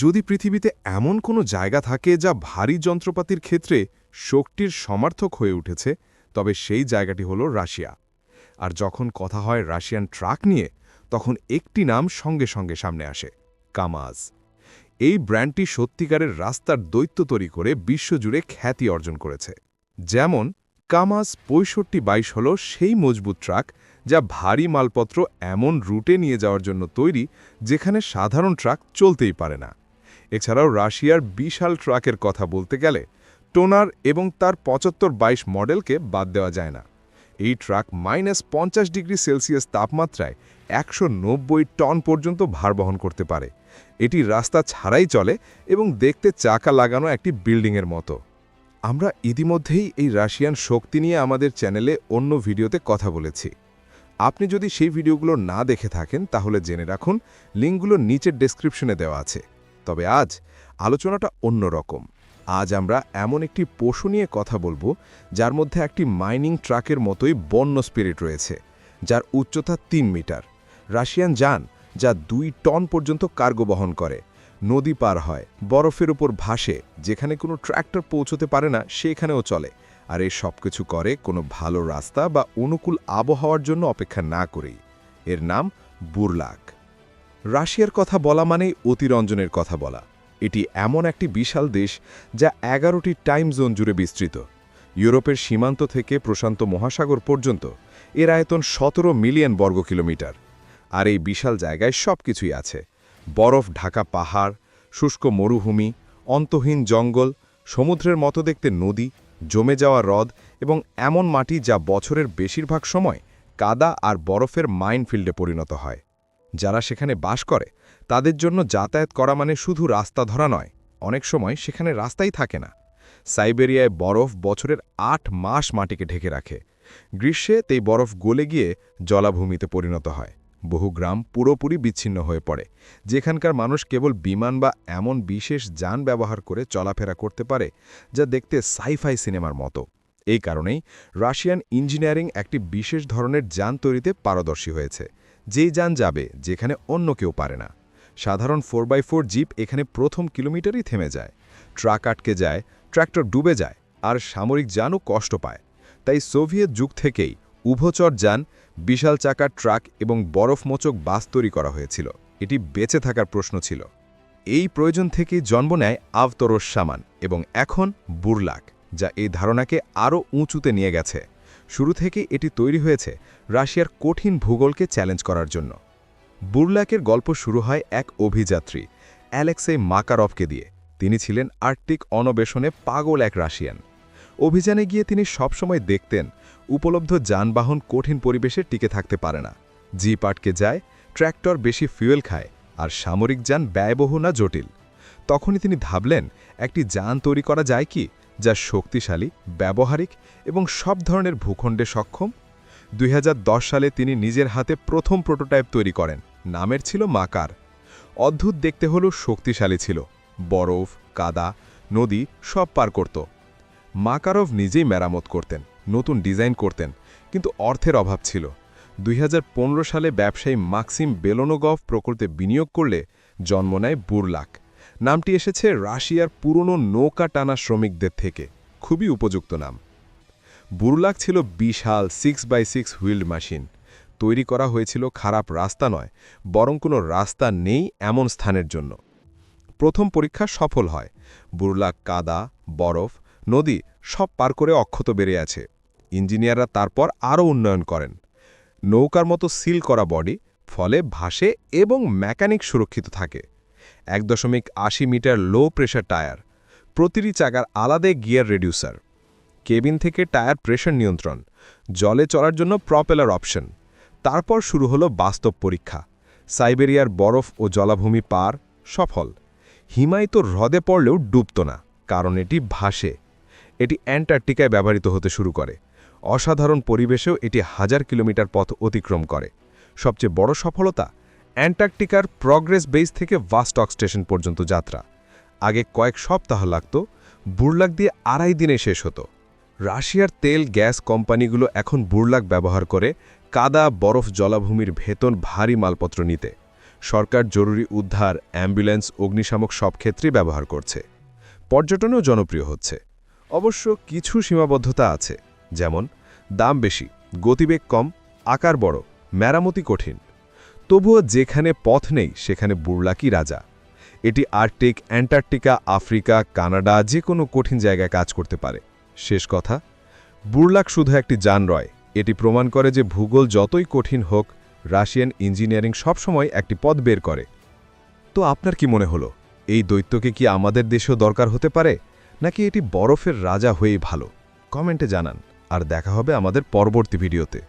যদি পৃথিবীতে এমন কোনো জায়গা থাকে যা ভারী যন্ত্রপাতির ক্ষেত্রে শক্তির সমার্থক হয়ে উঠেছে, তবে সেই জায়গাটি হল রাশিয়া। আর যখন কথা হয় রাশিয়ান ট্রাক নিয়ে, তখন একটি নাম সঙ্গে সঙ্গে সামনে আসে, কামাজ। এই ব্র্যান্ডটি সত্যিকারের রাস্তার দৈত্য তৈরি করে বিশ্বজুড়ে খ্যাতি অর্জন করেছে। যেমন, কামাজ পঁয়ষট্টি বাইশ হল সেই মজবুত ট্রাক যা ভারী মালপত্র এমন রুটে নিয়ে যাওয়ার জন্য তৈরি, যেখানে সাধারণ ট্রাক চলতেই পারে না। এছাড়াও রাশিয়ার বিশাল ট্রাকের কথা বলতে গেলে টোনার এবং তার পঁচাত্তর বাইশ মডেলকে বাদ দেওয়া যায় না। এই ট্রাক মাইনাস পঞ্চাশ ডিগ্রি সেলসিয়াস তাপমাত্রায় একশো নব্বই টন পর্যন্ত ভার বহন করতে পারে। এটি রাস্তা ছাড়াই চলে এবং দেখতে চাকা লাগানো একটি বিল্ডিংয়ের মতো। আমরা ইতিমধ্যেই এই রাশিয়ান শক্তি নিয়ে আমাদের চ্যানেলে অন্য ভিডিওতে কথা বলেছি। আপনি যদি সেই ভিডিওগুলো না দেখে থাকেন, তাহলে জেনে রাখুন, লিঙ্কগুলো নিচের ডেসক্রিপশনে দেওয়া আছে। তবে আজ আলোচনাটা অন্যরকম আজ আমরা এমন একটি পশু নিয়ে কথা বলব, যার মধ্যে একটি মাইনিং ট্রাকের মতোই বন্য স্পিরিট রয়েছে, যার উচ্চতা তিন মিটার। রাশিয়ান যান যা দুই টন পর্যন্ত কার্গো বহন করে। নদী পার হয়, বরফের উপর ভাসে, যেখানে কোনো ট্র্যাক্টর পৌঁছতে পারে না, সেখানেও চলে। আর এই সব কিছু করে কোনো ভালো রাস্তা বা অনুকূল আবহাওয়ার জন্য অপেক্ষা না করেই। এর নাম বুরলাক। রাশিয়ার কথা বলা মানেই অতিরঞ্জনের কথা বলা। এটি এমন একটি বিশাল দেশ যা এগারোটি টাইম জোন জুড়ে বিস্তৃত। ইউরোপের সীমান্ত থেকে প্রশান্ত মহাসাগর পর্যন্ত এর আয়তন সতেরো মিলিয়ন বর্গ কিলোমিটার। আর এই বিশাল জায়গায় সব কিছুই আছে। বরফ, ঢাকা পাহাড়, শুষ্ক মরুভূমি, অন্তহীন জঙ্গল, সমুদ্রের মতো দেখতে নদী, জমে যাওয়া হ্রদ এবং এমন মাটি যা বছরের বেশিরভাগ সময় কাদা আর বরফের মাইনফিল্ডে পরিণত হয়। যারা সেখানে বাস করে, তাদের জন্য যাতায়াত করা মানে শুধু রাস্তা ধরা নয়, অনেক সময় সেখানে রাস্তাই থাকে না। সাইবেরিয়ায় বরফ বছরের আট মাস মাটিকে ঢেকে রাখে। গ্রীষ্মে তেই বরফ গলে গিয়ে জলাভূমিতে পরিণত হয়। বহু গ্রাম পুরোপুরি বিচ্ছিন্ন হয়ে পড়ে, যেখানকার মানুষ কেবল বিমান বা এমন বিশেষ যান ব্যবহার করে চলাফেরা করতে পারে, যা দেখতে সাইফাই সিনেমার মতো। এই কারণেই রাশিয়ান ইঞ্জিনিয়ারিং একটি বিশেষ ধরনের যান তৈরিতে পারদর্শী হয়েছে। যেই যান যাবে, যেখানে অন্য কেউ পারে না। সাধারণ ফোর বাই ফোর জিপ এখানে প্রথম কিলোমিটারই থেমে যায়। ট্রাক আটকে যায়, ট্র্যাক্টর ডুবে যায়, আর সামরিক যানও কষ্ট পায়। তাই সোভিয়েত যুগ থেকেই উভচর যান, বিশাল চাকার ট্রাক এবং বরফমোচক বাস তৈরি করা হয়েছিল। এটি বেঁচে থাকার প্রশ্ন ছিল। এই প্রয়োজন থেকেই জন্ম নেয় আবতরস সামান এবং এখন বুরলাক, যা এই ধারণাকে আরও উঁচুতে নিয়ে গেছে। শুরু থেকে এটি তৈরি হয়েছে রাশিয়ার কঠিন ভূগোলকে চ্যালেঞ্জ করার জন্য। বুরলাকের গল্প শুরু হয় এক অভিযাত্রী অ্যালেক্সে মাকারভকে দিয়ে। তিনি ছিলেন আর্কটিক অনবেশনে পাগল এক রাশিয়ান। অভিযানে গিয়ে তিনি সবসময় দেখতেন, উপলব্ধ যানবাহন কঠিন পরিবেশে টিকে থাকতে পারে না। জিপ আটকে যায়, ট্র্যাক্টর বেশি ফুয়েল খায় আর সামরিক যান ব্যয়বহু না জটিল। তখনই তিনি ভাবলেন, একটি যান তৈরি করা যায় কি? যা শক্তিশালী, ব্যবহারিক এবং সব ধরনের ভূখণ্ডে সক্ষম। দুই হাজার দশ সালে তিনি নিজের হাতে প্রথম প্রোটোটাইপ তৈরি করেন। নামের ছিল মাকার। অদ্ভুত দেখতে হলেও শক্তিশালী ছিল। বরফ, কাদা, নদী সব পার করত। মাকারভ নিজেই মেরামত করতেন, নতুন ডিজাইন করতেন, কিন্তু অর্থের অভাব ছিল। দুই হাজার পনেরো সালে ব্যবসায়ী মাক্সিম বেলোনোগভ প্রকল্পে বিনিয়োগ করলে জন্ম নেয় বুরলাক। নামটি এসেছে রাশিয়ার পুরনো নৌকা টানা শ্রমিকদের থেকে। খুবই উপযুক্ত নাম। বুরলাক ছিল বিশাল six by six wheeled machine তৈরি করা হয়েছিল খারাপ রাস্তা নয়, বরং কোনো রাস্তা নেই এমন স্থানের জন্য। প্রথম পরীক্ষা সফল হয়। বুরলাক কাদা, বরফ, নদী সব পার করে অক্ষত বেড়ে আছে। ইঞ্জিনিয়াররা তারপর আরও উন্নয়ন করেন। নৌকার মতো সিল করা বডি, ফলে ভাসে এবং মেকানিক সুরক্ষিত থাকে। এক দশমিক আশি মিটার লো প্রেশার টায়ার। প্রতিটি চাকার আলাদা গিয়ার রেডিউসার। কেবিন থেকে টায়ার প্রেশার নিয়ন্ত্রণ। জলে চলার জন্য প্রপেলার অপশন। তারপর শুরু হলো বাস্তব পরীক্ষা। সাইবেরিয়ার বরফ ও জলাভূমি পার, সফল। হিমায়িত হ্রদে পড়লেও ডুবত না, কারণ এটি ভাসে। এটি অ্যান্টার্কটিকায় ব্যবহৃত হতে শুরু করে। অসাধারণ পরিবেশেও এটি হাজার কিলোমিটার পথ অতিক্রম করে। সবচেয়ে বড় সফলতা অ্যান্টার্কটিকার প্রগ্রেস বেস থেকে ভাস্টক স্টেশন পর্যন্ত যাত্রা। আগে কয়েক সপ্তাহ লাগত, বুরলাক দিয়ে আড়াই দিনে শেষ হতো। রাশিয়ার তেল গ্যাস কোম্পানিগুলো এখন বুরলাক ব্যবহার করে কাদা, বরফ জলাভূমির ভেতন ভারী মালপত্র নিতে। সরকার জরুরি উদ্ধার, অ্যাম্বুলেন্স, অগ্নিশামক সব ক্ষেত্রেই ব্যবহার করছে। পর্যটনও জনপ্রিয় হচ্ছে। অবশ্য কিছু সীমাবদ্ধতা আছে, যেমন, দাম বেশি, গতিবেগ কম, আকার বড়, মেরামতি কঠিন। তবুও যেখানে পথ নেই, সেখানে বুড়লাকি রাজা? এটি আর্কটিক, অ্যান্টার্কটিকা, আফ্রিকা, কানাডা, যে কোনো কঠিন জায়গায় কাজ করতে পারে। শেষ কথা বুড়লাক শুধু একটি যান রয়। এটি প্রমাণ করে যে ভূগোল যতই কঠিন হোক, রাশিয়ান ইঞ্জিনিয়ারিং সবসময় একটি পথ বের করে। তো আপনার কি মনে হলো, এই দৈত্যকে কি আমাদের দেশেও দরকার হতে পারে, নাকি এটি বরফের রাজা হয়েই ভালো? কমেন্টে জানান, আর দেখা হবে আমাদের পরবর্তী ভিডিওতে।